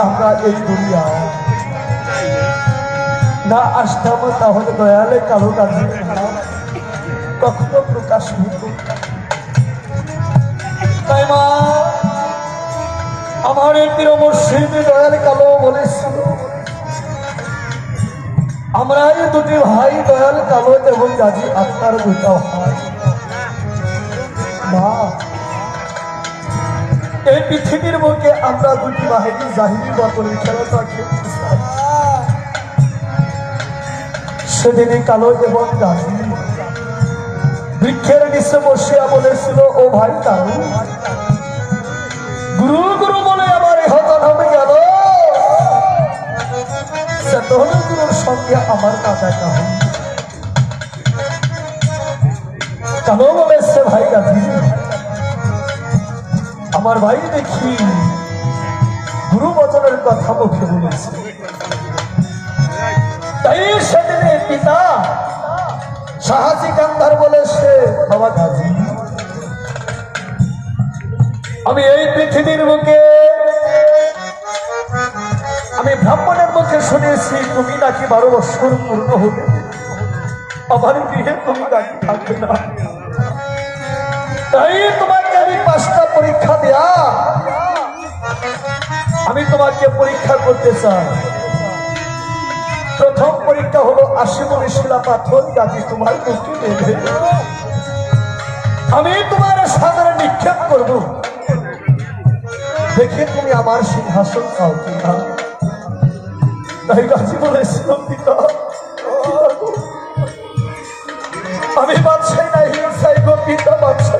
আমরা এই আমার এই প্রিয় মুর্শিদ দয়াল কালো আমরা এই দুটি ভাই দয়াল কালো এবং গাজী আত্মার দুটা ভাই এই পৃথিবীর বুকে আমরা দুটি বাহিনী জাহিরি বদলের খেলাটা খেলতে চাই। সেদিনে কালো এবং গাজী বৃক্ষের নিচে বসিয়া বলেছিল ও ভাই কালু গুরু গুরু বলে আমার হতন হবে গেল। গুরুর সঙ্গে আমার দেখা হবে কেন বলেছে ভাই গান্ধী আমার ভাই দেখি। গুরু বচনের কথা মুখে বলেছে। তাই সেদিনে পিতা সাহায্য কান্দার বলেছে, বাবা গাজী আমি এই পৃথিবীর বুকে, আমি ব্রাহ্মণের মুখে শুনেছি, তুমি নাকি বারো বছর পূর্ণ হবে। আমার গৃহে তুমি নাকি থাকবে না। তাই তোমাকে আমি পাঁচটা পরীক্ষা দেয়া। আমি তোমাকে পরীক্ষা করতে চাই। প্রথম পরীক্ষা হলো আশি মনে শিলা পাথর গাছি তোমার মুখে দেবে। আমি তোমার সাদরে নিক্ষেপ করব। দেখে তুমি আমার সিংহাসন খাও কিনা। তাই গাছি বলেছিল পিতা। আমি বাদশাই নাই চাই গো পিতা বাদশাই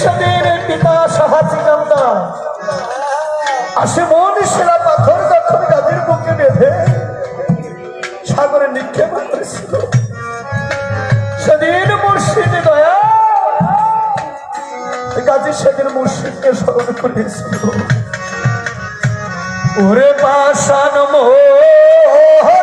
সেদিন পিতা সাহায্য কান্দা আসে মন সেরা পাথর যখন গাজীর বুকে বেঁধে সাগরে নিক্ষেপ করেছিল। সেদিন মুর্শিদ দয়া গাজী সেদিন মুর্শিদকে স্মরণ করেছিল ওরে পাশান মোহন